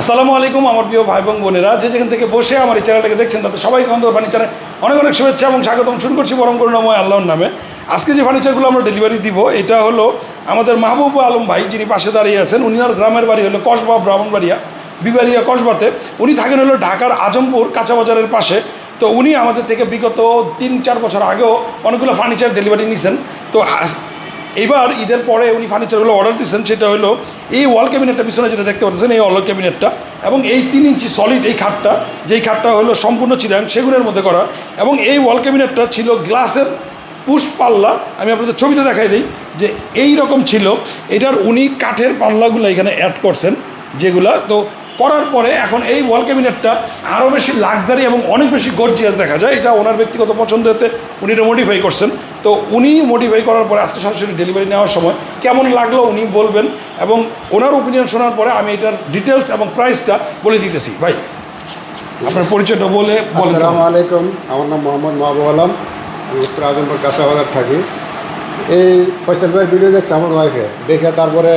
আসসালামু আলাইকুম, আমার প্রিয় ভাই বোন বোনেরা। যে যেখান থেকে বসে আমার এই চ্যানেলটাকে দেখছেন তাতে সবাইকে অন্তর ফার্নিচারে অনেক অনেক শুভেচ্ছা এবং স্বাগতম। শুরু করছি পরম করুণাময় আল্লাহর নামে। আজকে যে ফার্নিচারগুলো আমরা ডেলিভারি দিব, এটা হলো আমাদের মাহবুব আলম ভাই, যিনি পাশে দাঁড়িয়ে আছেন। উনার গ্রামের বাড়ি হলো কসবা, ব্রাহ্মণবাড়িয়া, বিবাড়িয়া কসবাতে। উনি থাকেন হলো ঢাকার আজমপুর কাঁচা বাজারের পাশে। তো উনি আমাদের থেকে বিগত তিন চার বছর আগেও অনেকগুলো ফার্নিচার ডেলিভারি নিয়েছেন তো এবার ঈদের পরে উনি ফার্নিচারগুলো অর্ডার দিচ্ছেন সেটা হলো এই ওয়াল ক্যাবিনেটটা পিছনে যেটা দেখতে পাচ্ছেন, এই ওয়াল ক্যাবিনেটটা এবং এই তিন ইঞ্চি সলিড এই খাটটা, যেই খাটটা হলো সম্পূর্ণ চিরাং সেগুনের মধ্যে করা এবং এই ওয়াল ক্যাবিনেটটা ছিল গ্লাসের পুষ পাল্লা। আমি আপনাদের ছবিতে দেখাই দিই যে এই রকম ছিল। এটার উনি কাঠের পাল্লাগুলো এখানে অ্যাড করছেন, যেগুলা তো করার পরে এখন এই ওয়াল ক্যাবিনেটটা আরও বেশি লাক্সারি এবং অনেক বেশি গর্জিয়াস দেখা যায়। এটা ওনার ব্যক্তিগত পছন্দেতে উনি এটা মডিফাই করছেন। তো উনি মডিফাই করার পরে আজকে সরাসরি ডেলিভারি নেওয়ার সময় কেমন লাগল উনি বলবেন এবং ওনার ওপিনিয়ন শোনার পরে আমি এটার ডিটেলস এবং প্রাইসটা বলে দিতেছি। ভাই, আপনার পরিচয়টা বলে আসসালামু আলাইকুম, আমার নাম মোহাম্মদ মাহবুব আলম, আমি উত্তর আজমপুর কাঁচাবাজার থাকি। এই ফয়সাল ভাই ভিডিও দেখছে আমার ওয়াইফে দেখে তারপরে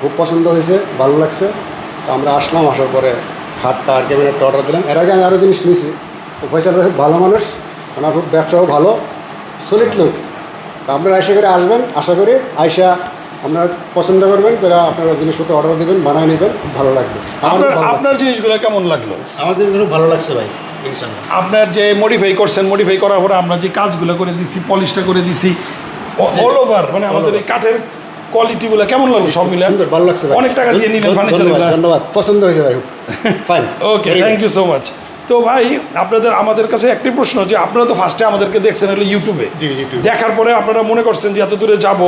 খুব পছন্দ হয়েছে, ভালো লাগছে। তো আমরা আসলাম, আসার পরে খাটটা আর ক্যাবিনেটটা অর্ডার দিলাম। এর আগে আমি আরও জিনিস নিয়েছি। তো ফয়সাল ভাই ভালো মানুষ, ওনার খুব ব্যবসাও ভালো। সলিড লোক তো আপনারা আশা করে আসবেন আশা করি আইসা আপনারা পছন্দ করবেন তারা আপনারা জিনিসপত্র অর্ডার দেবেন বানায় নেবেন খুব ভালো লাগবে। আপনার। আপনার জিনিসগুলো কেমন লাগল? আমার জিনিসগুলো খুব ভালো লাগছে ভাই আপনার যে মডিফাই করছেন মডিফাই করার পরে আমরা যে কাজগুলো করে দিছি পলিশটা করে দিছি অল ওভার মানে আমাদের এই কাঠের কোয়ালিটিগুলো কেমন লাগল সব মিলে? সুন্দর ভালো লাগছে ভাই। অনেক টাকা দিয়ে নিলেন ধন্যবাদ, ফার্নিচার ধন্যবাদ। পছন্দ হয়েছে ভাই fine okay thank you so much তো ভাই আপনাদের আমাদের কাছে একটি প্রশ্ন যে আপনারা তো ফার্স্টে আমাদেরকে দেখছেন হলো ইউটিউবে দেখার পরে আপনারা মনে করছেন যে এত দূরে যাব।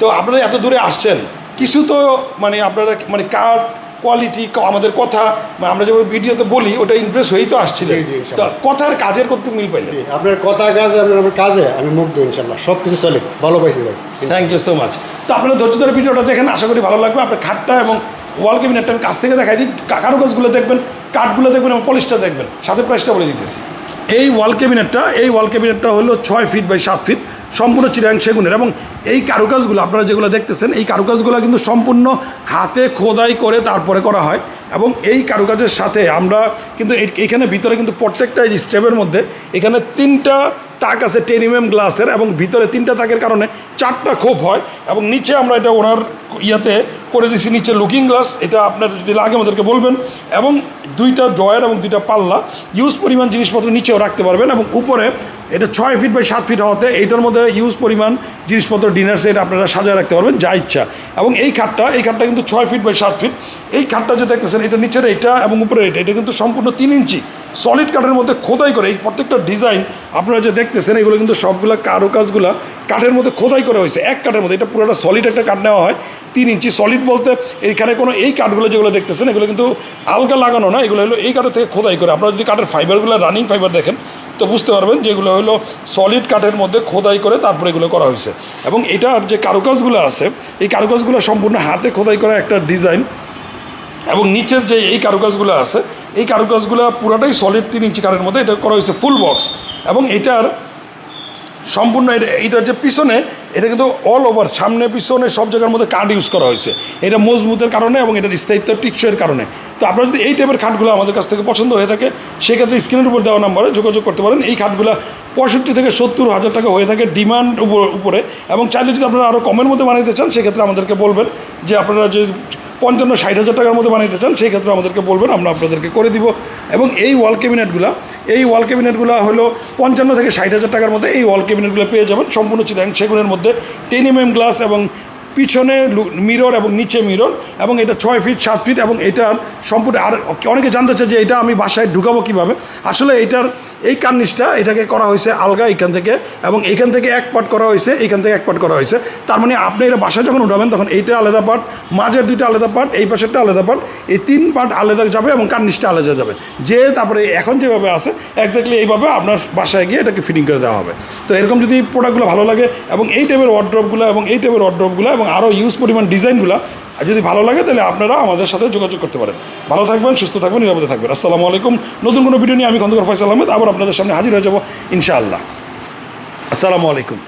তো আপনারা এত দূরে আসছেন কিছু তো মানে আপনারা মানে কার কোয়ালিটি আমাদের কথা মানে আমরা যেভাবে ভিডিওতে বলি ওটা ইমপ্রেস হয়েই তো ইনশাআল্লাহ। তো কথার কাজের কত মিল পাইলেন? আপনার কথা কাজ আপনার কাজে আমি মুগ্ধ ইনশাল্লাহ। সব কিছু চলে ভালো পাইছি ভাই। থ্যাংক ইউ সো মাচ তো আপনারা ধৈর্য ধরে ভিডিওটা দেখেন আশা করি ভালো লাগবে। আপনার খাটটা এবং ওয়াল ক্যাবিনেটটা আমি কাছ থেকে দেখাই দিই। কারুকাজগুলো দেখবেন। কাঠগুলো দেখবেন এবং পলিশটা দেখবেন। সাথে প্রাইসটা বলে দিতেছি। এই ওয়াল ক্যাবিনেটটা এই ওয়াল ক্যাবিনেটটা হলো ছয় ফিট বাই সাত ফিট সম্পূর্ণ চিরাং সেগুনের এবং এই কারুকাজগুলো আপনারা যেগুলো দেখতেছেন, এই কারুকাজগুলো কিন্তু সম্পূর্ণ হাতে খোদাই করে তারপরে করা হয় এবং এই কারুকাজের সাথে আমরা কিন্তু এখানে ভিতরে কিন্তু প্রত্যেকটা স্টেপের মধ্যে এখানে তিনটা তাক আছে টেন গ্লাসের এবং ভিতরে তিনটা তাকের কারণে চারটা খোপ হয় এবং নিচে আমরা এটা ওনার ইয়াতে করে দিছি নিচে লুকিং গ্লাস এটা আপনার যদি লাগে আমাদেরকে বলবেন। এবং দুইটা ড্রয়ার এবং দুইটা পাল্লা ইউজ পরিমাণ জিনিসপত্র নিচেও রাখতে পারবেন এবং উপরে এটা ছয় ফিট বাই সাত ফিট হওয়াতে এইটার মধ্যে ইউজ পরিমাণ জিনিসপত্র ডিনার সেট আপনারা সাজায় রাখতে পারবেন, যা ইচ্ছা। এবং এই খাটটা এই খাটটা কিন্তু ছয় ফিট বাই সাত ফিট এই খাটটা যে দেখতেছেন, এটা নিচের এটা এবং উপরে এটা এটা কিন্তু সম্পূর্ণ তিন ইঞ্চি। সলিড কাঠের মধ্যে খোদাই করে এই প্রত্যেকটা ডিজাইন আপনারা যে দেখতেছেন, এগুলো কিন্তু সবগুলো কারুকাজগুলো কাঠের মধ্যে খোদাই করা হয়েছে, এক কাঠের মধ্যে। এটা পুরোটা সলিড একটা কাঠ নেওয়া হয়। তিন ইঞ্চি সলিড বলতে এখানে কোনো এই কাঠগুলো যেগুলো দেখতেছেন, এগুলো কিন্তু আলগা লাগানো না, এগুলো হলো এই কাঠের থেকে খোদাই করে। আপনারা যদি কাঠের ফাইবারগুলো রানিং ফাইবার দেখেন, তো বুঝতে পারবেন যে এগুলো হলো সলিড কাঠের মধ্যে খোদাই করে তারপরে এগুলো করা হয়েছে। এবং এটার যে কারুকাজগুলো আছে, এই কারুকাজগুলো সম্পূর্ণ হাতে খোদাই করা একটা ডিজাইন এবং নিচের যে এই কারুকাজগুলো আছে, এই কারুকাজগুলো পুরোটাই সলিড তিন ইঞ্চি কাঠের মধ্যে, এটা করা হয়েছে ফুল বক্স এবং এটার সম্পূর্ণ, এটা এইটার যে পিছনে এটা কিন্তু অল ওভার সামনে, পিছনে, সব জায়গার মধ্যে কাঠ ইউজ করা হয়েছে। এটা মজবুতের কারণে এবং এটা স্থায়িত্ব টিকসইয়ের কারণে। তো আপনারা যদি এই টাইপের খাটগুলো আমাদের কাছ থেকে পছন্দ হয়ে থাকে, সেক্ষেত্রে স্ক্রিনের উপর দেওয়া নাম্বারে যোগাযোগ করতে পারেন। এই খাটগুলো পঁয়ষট্টি থেকে সত্তর হাজার টাকা হয়ে থাকে ডিমান্ড উপরে। এবং চাইলে যদি আপনারা আরও কমের মধ্যে বানাইতে চান, সেক্ষেত্রে আমাদেরকে বলবেন যে আপনারা যে পঞ্চান্ন, ষাট হাজার টাকার মধ্যে বানাইতে চান, সেই ক্ষেত্রে আমাদেরকে বলবেন, আমরা আপনাদেরকে করে দিব। এবং এই ওয়াল ক্যাবিনেটগুলো এই ওয়াল ক্যাবিনেটগুলো হলো পঞ্চান্ন থেকে ষাট হাজার টাকার মধ্যে এই ওয়াল ক্যাবিনেটগুলো পেয়ে যাবেন। সম্পূর্ণ চিরাং সেগুনের মধ্যে টেন এম এম গ্লাস এবং পিছনে মিরর এবং নিচে মিরর এবং এটা ছয় ফিট সাত ফিট এবং এটার সম্পূর্ণ আর অনেকে জানতে চায় যে এটা আমি বাসায় ঢুকাবো কীভাবে। আসলে এটার, এই কার্নিশটা এটাকে করা হয়েছে আলগা এখান থেকে, এবং এখান থেকে এক পার্ট করা হয়েছে, এখান থেকে এক পার্ট করা হয়েছে। তার মানে আপনি এটা বাসায় যখন উঠাবেন, তখন এইটা আলাদা পার্ট মাঝের দুইটা আলাদা পার্ট এই পাশেরটা আলাদা পার্ট এই তিন পার্ট আলাদা যাবে এবং কার্নিশটা আলাদা যাবে। যে তারপরে এখন যেভাবে আছে একজাক্টলি এইভাবে আপনার বাসায় গিয়ে এটাকে ফিটিং করে দেওয়া হবে। তো এরকম যদি প্রোডাক্টগুলো ভালো লাগে, এবং এই টাইপের ওয়ার্ড্রপগুলো এবং এই টাইপের ওয়ার্ড্রপগুলো এবং আরও ইউজ পরিমাণ ডিজাইনগুলো, আর যদি ভালো লাগে তাহলে আপনারা আমাদের সাথে যোগাযোগ করতে পারেন। ভালো থাকবেন, সুস্থ থাকবেন, নিরাপদে থাকবেন। আসসালামু আলাইকুম। নতুন কোনো ভিডিও নিয়ে আমি খন্দকার ফয়সাল আহমেদ, আবার আপনাদের সামনে হাজির হয়ে যাব ইনশাআল্লাহ। আসসালামু আলাইকুম।